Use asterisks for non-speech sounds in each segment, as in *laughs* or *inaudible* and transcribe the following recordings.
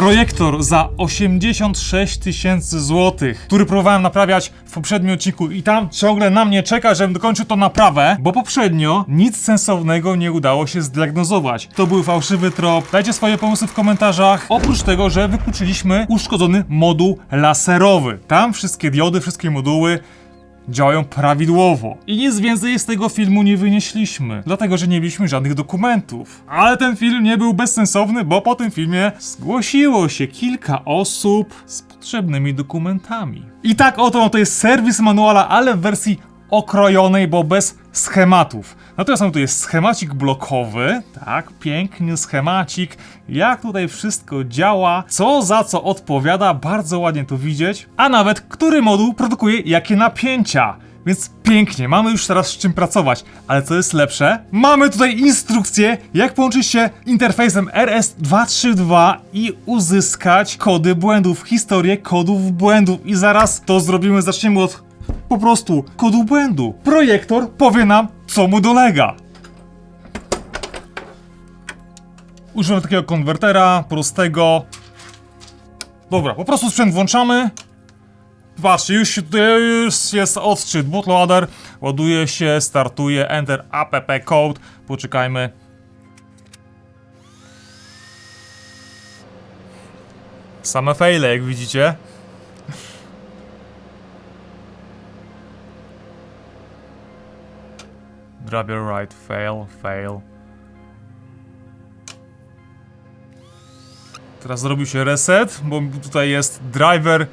Projektor za 86 tysięcy złotych, który próbowałem naprawiać w poprzednim odcinku i tam ciągle na mnie czeka, żebym dokończył to naprawę, bo poprzednio nic sensownego nie udało się zdiagnozować. To był fałszywy trop. Dajcie swoje pomysły w komentarzach. Oprócz tego, że wykluczyliśmy uszkodzony moduł laserowy. Tam wszystkie diody, wszystkie moduły działają prawidłowo. I nic więcej z tego filmu nie wynieśliśmy, dlatego że nie mieliśmy żadnych dokumentów. Ale ten film nie był bezsensowny, bo po tym filmie zgłosiło się kilka osób z potrzebnymi dokumentami. I tak oto to jest serwis manuala, ale w wersji okrojonej, bo bez schematów. Natomiast mamy tutaj schemacik blokowy, tak, piękny schemacik, jak tutaj wszystko działa, co za co odpowiada, bardzo ładnie to widzieć, a nawet który moduł produkuje jakie napięcia. Więc pięknie, mamy już teraz z czym pracować. Ale co jest lepsze? Mamy tutaj instrukcję, jak połączyć się interfejsem RS232 i uzyskać kody błędów, historię kodów błędów. I zaraz to zrobimy, zaczniemy od po prostu kodu błędu. Projektor powie nam, co mu dolega. Używam takiego konwertera prostego. Dobra, po prostu sprzęt włączamy. Patrzcie, już już jest odczyt. Bootloader ładuje się, startuje, enter app code. Poczekajmy. Same faile, jak widzicie. Driver right, fail, fail. Teraz zrobił się reset, bo tutaj jest driver.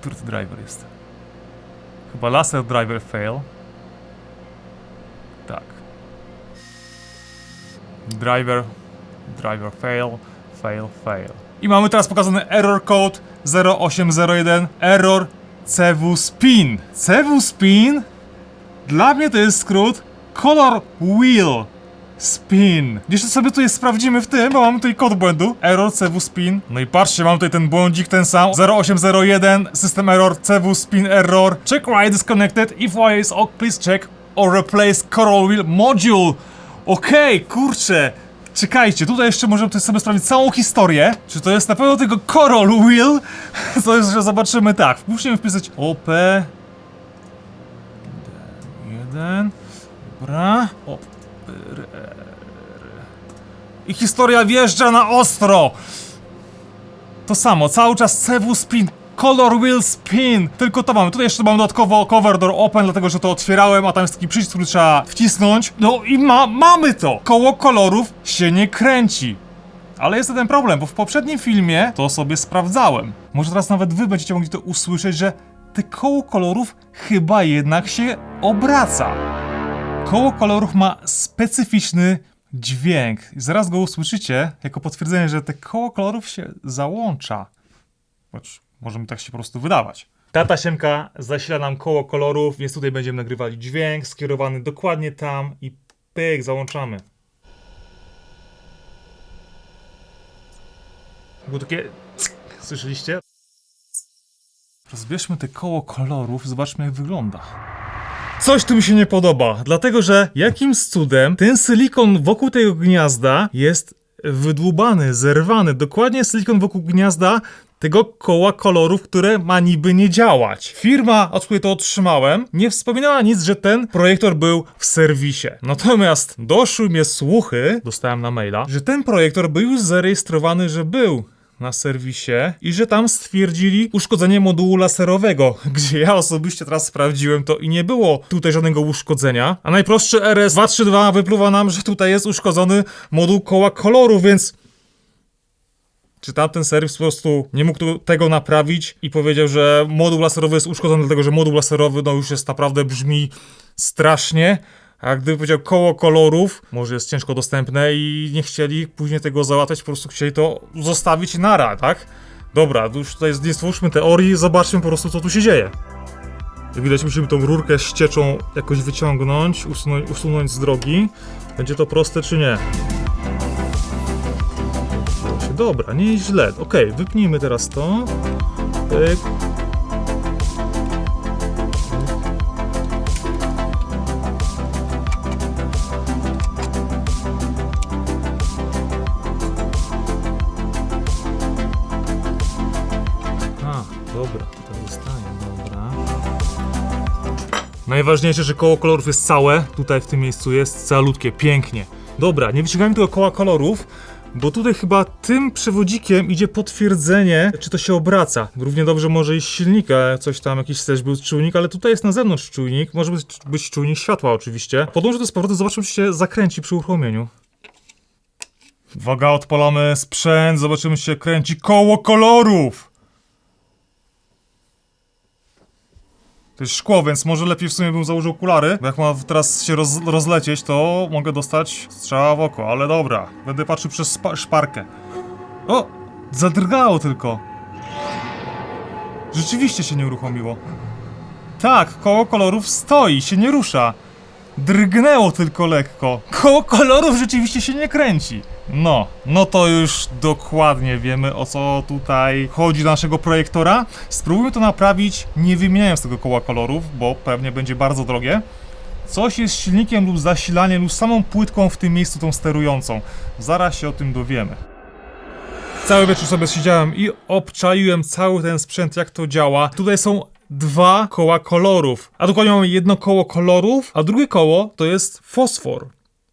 Który to driver jest? Chyba laser driver fail. Tak. Driver, driver fail, fail, fail. I mamy teraz pokazany error code 0801 error CW spin. CW spin dla mnie to jest skrót Color Wheel Spin. Jeszcze sobie tutaj sprawdzimy w tym, bo mamy tutaj kod błędu. Error CW Spin. No i patrzcie, mam tutaj ten błądzik, ten sam. 0801, system error, CW Spin error. Check why disconnected. If why is ok, please check or replace Color Wheel module. Okej, okay, kurczę. Czekajcie, tutaj jeszcze możemy sobie sprawdzić całą historię. Czy to jest na pewno tego Coral Wheel? *laughs* To jeszcze zobaczymy tak. Musimy wpisać OP Jeden. Dobra. O. I historia wjeżdża na ostro! To samo, cały czas CW Spin, Color Wheel Spin! Tylko to mamy. Tutaj jeszcze mamy dodatkowo cover door open, dlatego że to otwierałem, a tam jest taki przycisk, który trzeba wcisnąć. No i ma, mamy to! Koło kolorów się nie kręci. Ale jest jeden problem, bo w poprzednim filmie to sobie sprawdzałem. Może teraz nawet wy będziecie mogli to usłyszeć, że te koło kolorów chyba jednak się obraca. Koło kolorów ma specyficzny dźwięk. Zaraz go usłyszycie jako potwierdzenie, że te koło kolorów się załącza. Choć może mi tak się po prostu wydawać. Ta tasiemka zasila nam koło kolorów, więc tutaj będziemy nagrywali dźwięk skierowany dokładnie tam i pyk, załączamy. Było takie... Słyszeliście? Rozbierzmy te koło kolorów, zobaczmy jak wygląda. Coś tu mi się nie podoba, dlatego że jakimś cudem ten silikon wokół tego gniazda jest wydłubany, zerwany. Dokładnie silikon wokół gniazda tego koła kolorów, które ma niby nie działać. Firma, od której to otrzymałem, nie wspominała nic, że ten projektor był w serwisie. Natomiast doszły mnie słuchy, dostałem na maila, że ten projektor był już zarejestrowany, że był na serwisie i że tam stwierdzili uszkodzenie modułu laserowego, *laughs* gdzie ja osobiście teraz sprawdziłem to i nie było tutaj żadnego uszkodzenia. A najprostszy RS232 wypluwa nam, że tutaj jest uszkodzony moduł koła koloru, więc czy tamten serwis po prostu nie mógł tego naprawić i powiedział, że moduł laserowy jest uszkodzony, dlatego że moduł laserowy no już jest naprawdę brzmi strasznie, a gdyby powiedział koło kolorów, może jest ciężko dostępne i nie chcieli później tego załatwiać, po prostu chcieli to zostawić nara, tak? Dobra, już tutaj nie stwórzmy teorii, zobaczmy po prostu co tu się dzieje. Jak widać musimy tą rurkę z cieczą jakoś wyciągnąć, usunąć, usunąć z drogi. Będzie to proste czy nie? Dobra, nie. Ok, wypnijmy teraz to. Najważniejsze, że koło kolorów jest całe. Tutaj w tym miejscu jest calutkie, pięknie. Dobra, nie wyciągajmy tego koła kolorów, bo tutaj chyba tym przewodzikiem idzie potwierdzenie, czy to się obraca. Równie dobrze może iść silnika, coś tam, jakiś też był czujnik, ale tutaj jest na zewnątrz czujnik. Może być, być czujnik światła oczywiście. Podłączę to z powrotem, zobaczymy, czy się zakręci przy uruchomieniu. Uwaga, odpalamy sprzęt, zobaczymy, czy się kręci koło kolorów. To jest szkło, więc może lepiej w sumie bym założył okulary. Bo jak ma teraz się roz, rozlecieć, to mogę dostać strzała w oko, ale dobra. Będę patrzył przez szparkę. O! Zadrgało tylko. Rzeczywiście się nie uruchomiło. Tak, koło kolorów stoi, się nie rusza. Drgnęło tylko lekko. Koło kolorów rzeczywiście się nie kręci. No, no to już dokładnie wiemy o co tutaj chodzi do naszego projektora. Spróbujmy to naprawić nie wymieniając tego koła kolorów, bo pewnie będzie bardzo drogie. Coś jest silnikiem lub zasilaniem lub samą płytką w tym miejscu tą sterującą. Zaraz się o tym dowiemy. Cały wieczór sobie siedziałem i obczaiłem cały ten sprzęt, jak to działa. Tutaj są dwa koła kolorów. A dokładnie mamy jedno koło kolorów, a drugie koło to jest fosfor.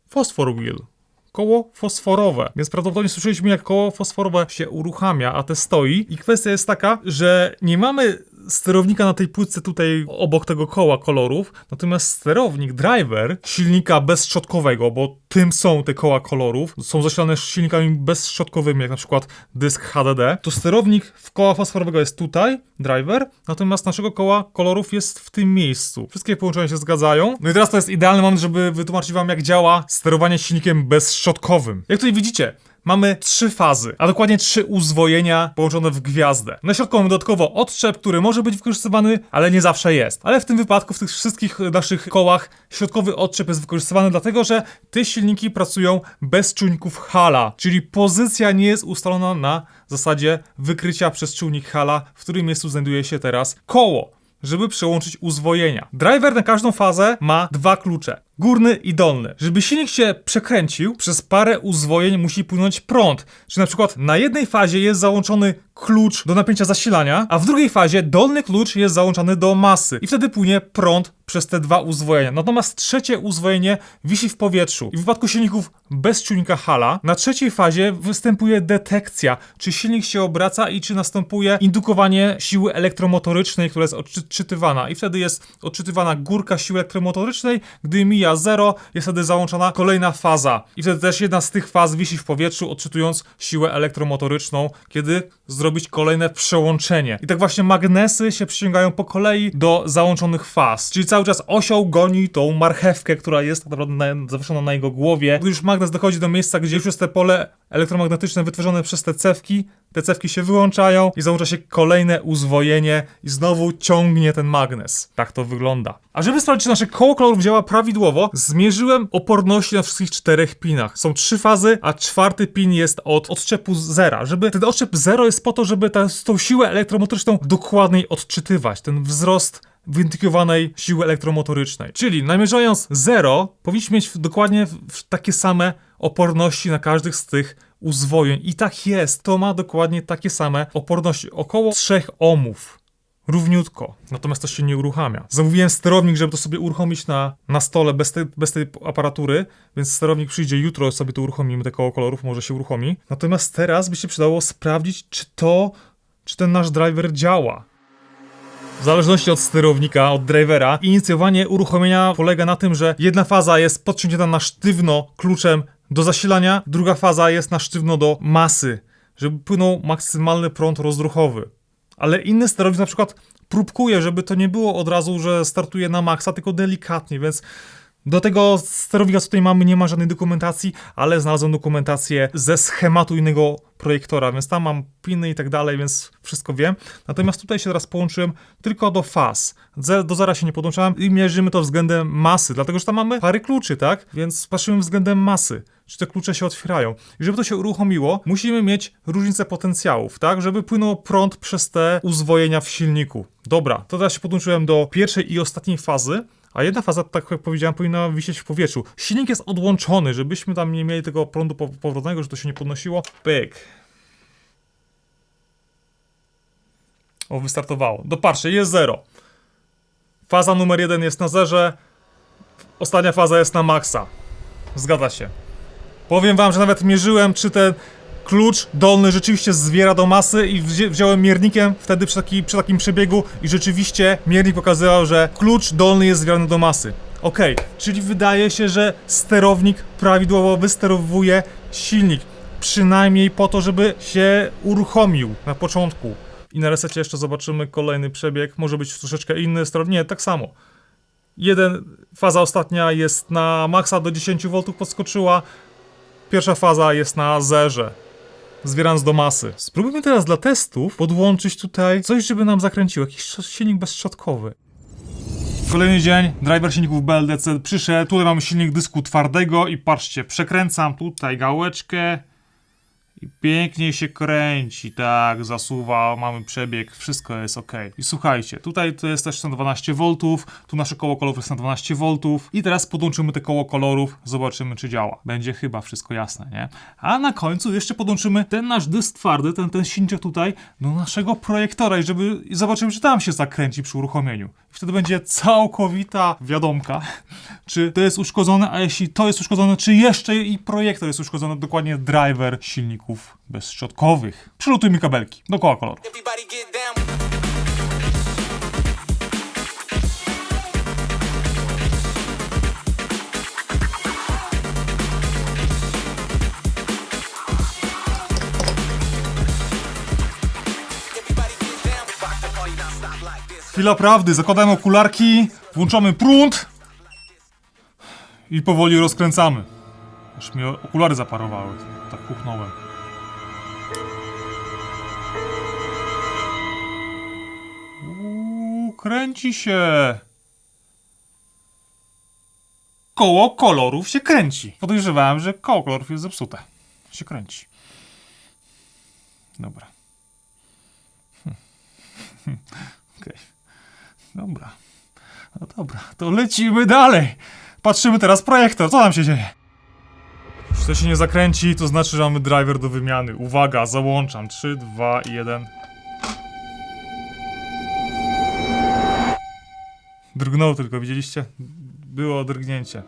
Fosfor wheel. Koło fosforowe. Więc prawdopodobnie słyszeliśmy, jak koło fosforowe się uruchamia, a te stoi. I kwestia jest taka, że nie mamy sterownika na tej płytce tutaj obok tego koła kolorów, natomiast sterownik, driver silnika bezszczotkowego, bo tym są te koła kolorów, są zasilane silnikami bezszczotkowymi, jak na przykład dysk HDD, to sterownik w koła fosforowego jest tutaj, driver, natomiast naszego koła kolorów jest w tym miejscu. Wszystkie połączenia się zgadzają. No i teraz to jest idealny moment, żeby wytłumaczyć wam, jak działa sterowanie silnikiem bezszczotkowym. Jak tutaj widzicie, Mamy trzy fazy, a dokładnie trzy uzwojenia połączone w gwiazdę. Na środku mamy dodatkowo odczep, który może być wykorzystywany, ale nie zawsze jest. Ale w tym wypadku, w tych wszystkich naszych kołach, środkowy odczep jest wykorzystywany dlatego, że te silniki pracują bez czujników hala, czyli pozycja nie jest ustalona na zasadzie wykrycia przez czujnik hala, w którym miejscu znajduje się teraz koło żeby przełączyć uzwojenia. Driver na każdą fazę ma dwa klucze. Górny i dolny. Żeby silnik się przekręcił, przez parę uzwojeń musi płynąć prąd. Czyli na przykład na jednej fazie jest załączony klucz do napięcia zasilania, a w drugiej fazie dolny klucz jest załączony do masy. I wtedy płynie prąd przez te dwa uzwojenia. Natomiast trzecie uzwojenie wisi w powietrzu. I w wypadku silników bez czujnika hala, na trzeciej fazie występuje detekcja, czy silnik się obraca i czy następuje indukowanie siły elektromotorycznej, która jest odczytywana. I wtedy jest odczytywana górka siły elektromotorycznej, gdy mija zero, jest wtedy załączona kolejna faza. I wtedy też jedna z tych faz wisi w powietrzu, odczytując siłę elektromotoryczną, kiedy zrobić kolejne przełączenie. I tak właśnie magnesy się przyciągają po kolei do załączonych faz. Czyli cały czas osioł goni tą marchewkę, która jest tak naprawdę na, zawieszona na jego głowie. Gdy już magnes dochodzi do miejsca, gdzie już jest te pole elektromagnetyczne wytworzone przez te cewki, te cewki się wyłączają i załącza się kolejne uzwojenie i znowu ciągnie ten magnes. Tak to wygląda. A żeby sprawdzić, czy nasze koło kolorów działa prawidłowo, zmierzyłem oporności na wszystkich czterech pinach. Są trzy fazy, a czwarty pin jest od odczepu zera. Żeby ten odczep zero jest po to, żeby ta, tą siłę elektromotoryczną dokładniej odczytywać. Ten wzrost wyindykowanej siły elektromotorycznej. Czyli namierzając 0, powinniśmy mieć dokładnie takie same oporności na każdych z tych uzwojeń. I tak jest, to ma dokładnie takie same oporności, około 3 ohmów. Równiutko. Natomiast to się nie uruchamia. Zamówiłem sterownik, żeby to sobie uruchomić na, na stole bez, te, bez tej aparatury, więc sterownik przyjdzie jutro, sobie to uruchomimy, te koło kolorów może się uruchomi. Natomiast teraz by się przydało sprawdzić, czy to, czy ten nasz driver działa. W zależności od sterownika, od drivera, inicjowanie uruchomienia polega na tym, że jedna faza jest podciągnięta na sztywno kluczem do zasilania, druga faza jest na sztywno do masy, żeby płynął maksymalny prąd rozruchowy. Ale inny sterownik na przykład próbkuje, żeby to nie było od razu, że startuje na maksa, tylko delikatnie, więc do tego sterownika, co tutaj mamy, nie ma żadnej dokumentacji, ale znalazłem dokumentację ze schematu innego projektora, więc tam mam piny i tak dalej, więc wszystko wiem. Natomiast tutaj się teraz połączyłem tylko do faz. Do zera się nie podłączałem i mierzymy to względem masy, dlatego że tam mamy pary kluczy, tak? Więc patrzymy względem masy, czy te klucze się otwierają. I żeby to się uruchomiło, musimy mieć różnicę potencjałów, tak? Żeby płynął prąd przez te uzwojenia w silniku. Dobra, to teraz się podłączyłem do pierwszej i ostatniej fazy a jedna faza, tak jak powiedziałem, powinna wisieć w powietrzu. Silnik jest odłączony, żebyśmy tam nie mieli tego prądu powrotnego, że to się nie podnosiło. Pyk. O, wystartowało. Dopatrzcie, jest zero. Faza numer jeden jest na zerze, ostatnia faza jest na maksa. Zgadza się. Powiem wam, że nawet mierzyłem, czy ten klucz dolny rzeczywiście zwiera do masy i wzi wziąłem miernikiem wtedy przy, taki, przy takim przebiegu i rzeczywiście miernik pokazywał, że klucz dolny jest zwierany do masy. Okej, czyli wydaje się, że sterownik prawidłowo wysterowuje silnik. Przynajmniej po to, żeby się uruchomił na początku. I na resecie jeszcze zobaczymy kolejny przebieg. Może być troszeczkę inny. Nie, tak samo. Jeden, faza ostatnia jest na maksa do 10 V podskoczyła. Pierwsza faza jest na zerze. Zbierając do masy. Spróbujmy teraz dla testów podłączyć tutaj coś, żeby nam zakręciło. Jakiś silnik bezszczotkowy. Kolejny dzień, driver silników BLDC przyszedł. Tutaj mamy silnik dysku twardego i patrzcie, przekręcam tutaj gałeczkę i pięknie się kręci, tak, zasuwa, mamy przebieg, wszystko jest ok. I słuchajcie, tutaj to jest też na 12 V, tu nasze koło kolorów jest na 12 V i teraz podłączymy te koło kolorów, zobaczymy czy działa. Będzie chyba wszystko jasne, nie? A na końcu jeszcze podłączymy ten nasz dysk twardy, ten, ten silniczek tutaj do naszego projektora i żeby i zobaczymy czy tam się zakręci przy uruchomieniu. I wtedy będzie całkowita wiadomka, *laughs* czy to jest uszkodzone, a jeśli to jest uszkodzone, czy jeszcze i projektor jest uszkodzony, dokładnie driver silników bezszczotkowych. Przylutujmy kabelki do koła koloru. Chwila prawdy, zakładamy okularki, włączamy prąd i powoli rozkręcamy. Aż mi okulary zaparowały, tak kuchnąłem. Kręci się. Koło kolorów się kręci. Podejrzewałem, że koło kolorów jest zepsute. Się kręci. Dobra. *laughs* Okej. Dobra. No dobra, to lecimy dalej. Patrzymy teraz projektor, co tam się dzieje? Jeśli to się nie zakręci, to znaczy, że mamy driver do wymiany. Uwaga, załączam. 3, 2, 1. Drgnął tylko, widzieliście? Było drgnięcie.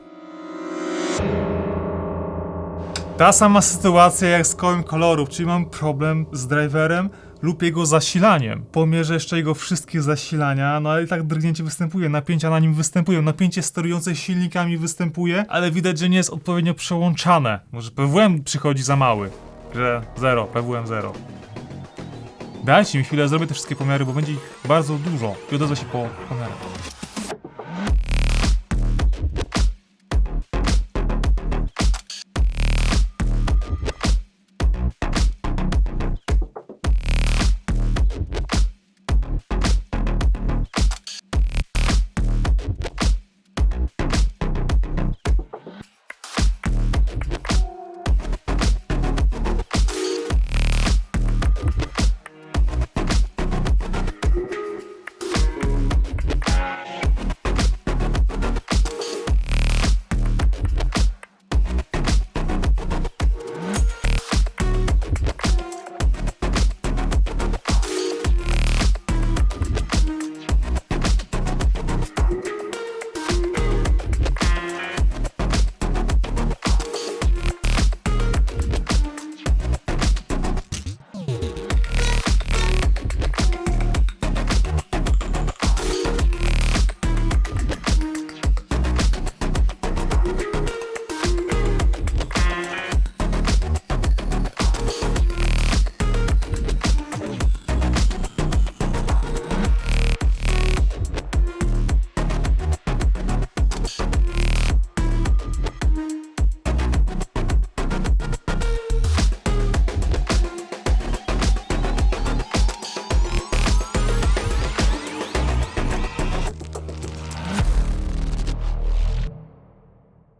Ta sama sytuacja jak z kołem kolorów, czyli mam problem z driverem lub jego zasilaniem. Pomierzę jeszcze jego wszystkie zasilania, no ale i tak drgnięcie występuje, napięcia na nim występują, napięcie sterujące silnikami występuje, ale widać, że nie jest odpowiednio przełączane. Może PWM przychodzi za mały, że 0, PWM 0. Dajcie mi chwilę, zrobię te wszystkie pomiary, bo będzie ich bardzo dużo i odezwę się po pomiarach.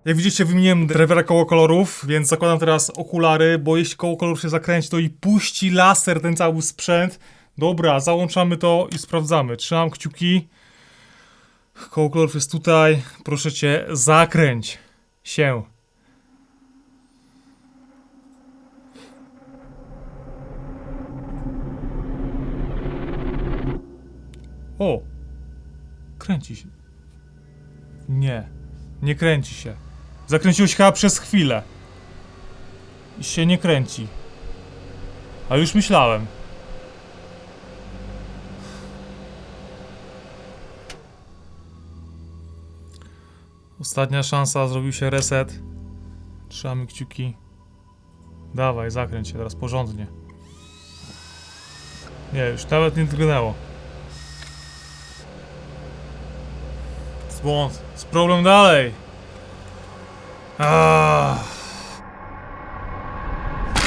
Jak widzicie, wymieniłem drivera koło kolorów, więc zakładam teraz okulary, bo jeśli koło kolorów się zakręci, to i puści laser ten cały sprzęt. Dobra, załączamy to i sprawdzamy. Trzymam kciuki. Koło kolorów jest tutaj. Proszę cię, zakręć się. O! Kręci się. Nie. Nie kręci się. Zakręciło się chyba przez chwilę. I się nie kręci. A już myślałem. Ostatnia szansa, zrobił się reset. Trzymamy kciuki. Dawaj, zakręć się teraz porządnie. Nie, już nawet nie drgnęło. Błąd. Jest problem dalej.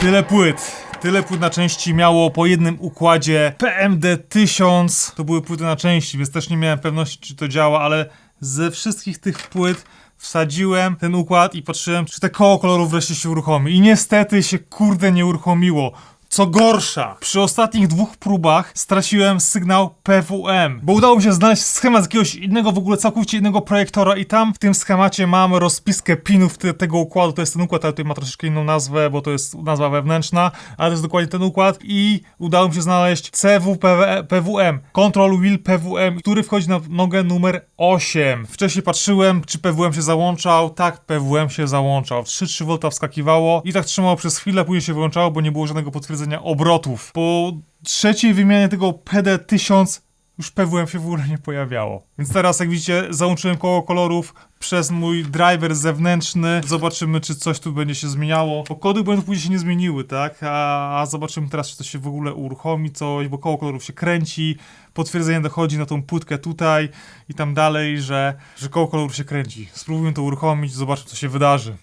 Tyle płyt. Tyle płyt na części miało po jednym układzie PMD 1000. To były płyty na części, więc też nie miałem pewności, czy to działa, ale ze wszystkich tych płyt wsadziłem ten układ i patrzyłem, czy te koło kolorów wreszcie się uruchomi. I niestety się kurde nie uruchomiło. Co gorsza, przy ostatnich dwóch próbach straciłem sygnał PWM, bo udało mi się znaleźć schemat z jakiegoś innego, w ogóle całkowicie innego projektora i tam w tym schemacie mam rozpiskę pinów te, tego układu, to jest ten układ, ale tutaj ma troszeczkę inną nazwę, bo to jest nazwa wewnętrzna, ale to jest dokładnie ten układ i udało mi się znaleźć CWPWM, Control Wheel PWM, który wchodzi na nogę numer 8. Wcześniej patrzyłem, czy PWM się załączał, tak, PWM się załączał, 3-3 V wskakiwało i tak trzymało przez chwilę, później się wyłączało, bo nie było żadnego potwierdzenia obrotów. Po trzeciej wymianie tego PD1000 już PWM się w ogóle nie pojawiało. Więc teraz, jak widzicie, załączyłem koło kolorów przez mój driver zewnętrzny. Zobaczymy, czy coś tu będzie się zmieniało. Bo kody błędów później się nie zmieniły, tak? A, a zobaczymy teraz, czy to się w ogóle uruchomi coś, bo koło kolorów się kręci. Potwierdzenie dochodzi na tą płytkę tutaj i tam dalej, że, że koło kolorów się kręci. Spróbujmy to uruchomić, zobaczmy, co się wydarzy.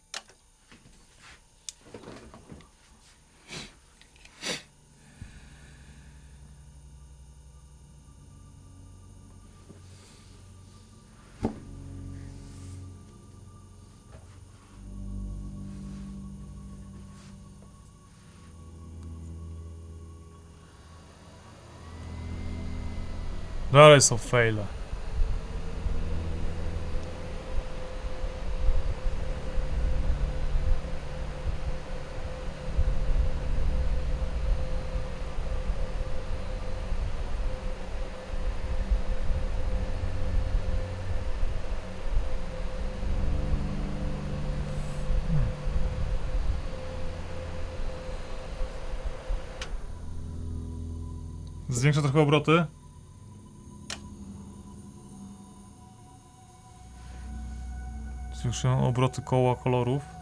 Dalej są faile. Zwiększa trochę obroty. Zwiększyłem obroty koła kolorów.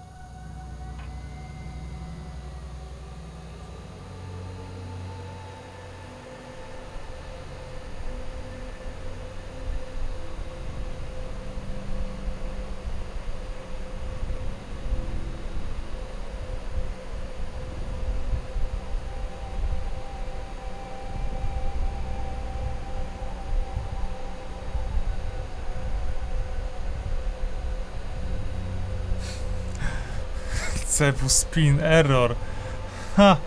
Cepu spin error. Ha!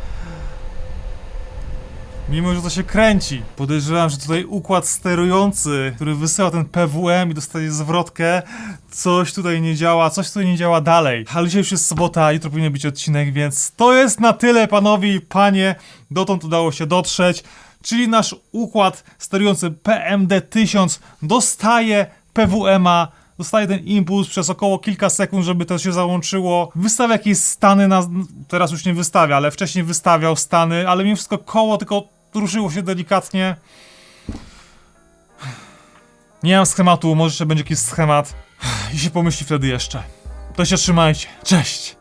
Mimo, że to się kręci. Podejrzewam, że tutaj układ sterujący, który wysyła ten PWM i dostaje zwrotkę, coś tutaj nie działa, coś tutaj nie działa dalej. Ale dzisiaj już jest sobota, jutro powinien być odcinek, więc to jest na tyle, panowie i panie. Dotąd udało się dotrzeć. Czyli nasz układ sterujący PMD 1000 dostaje PWM-a dostaje ten impuls przez około kilka sekund, żeby to się załączyło. Wystawia jakieś stany, na, teraz już nie wystawia, ale wcześniej wystawiał stany, ale mimo wszystko koło tylko ruszyło się delikatnie. Nie mam schematu, może jeszcze będzie jakiś schemat. I się pomyśli wtedy jeszcze. To się trzymajcie. Cześć!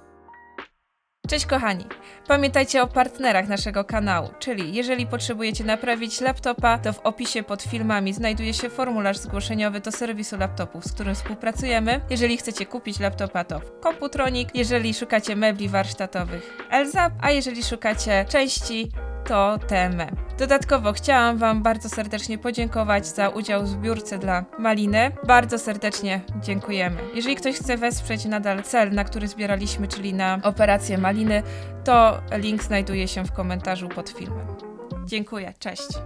Cześć kochani! Pamiętajcie o partnerach naszego kanału, czyli jeżeli potrzebujecie naprawić laptopa, to w opisie pod filmami znajduje się formularz zgłoszeniowy do serwisu laptopów, z którym współpracujemy. Jeżeli chcecie kupić laptopa, to Computronic, jeżeli szukacie mebli warsztatowych Elzap, a jeżeli szukacie części, to TME. Dodatkowo chciałam Wam bardzo serdecznie podziękować za udział w zbiórce dla Maliny. Bardzo serdecznie dziękujemy. Jeżeli ktoś chce wesprzeć nadal cel, na który zbieraliśmy, czyli na operację Maliny, to link znajduje się w komentarzu pod filmem. Dziękuję, cześć.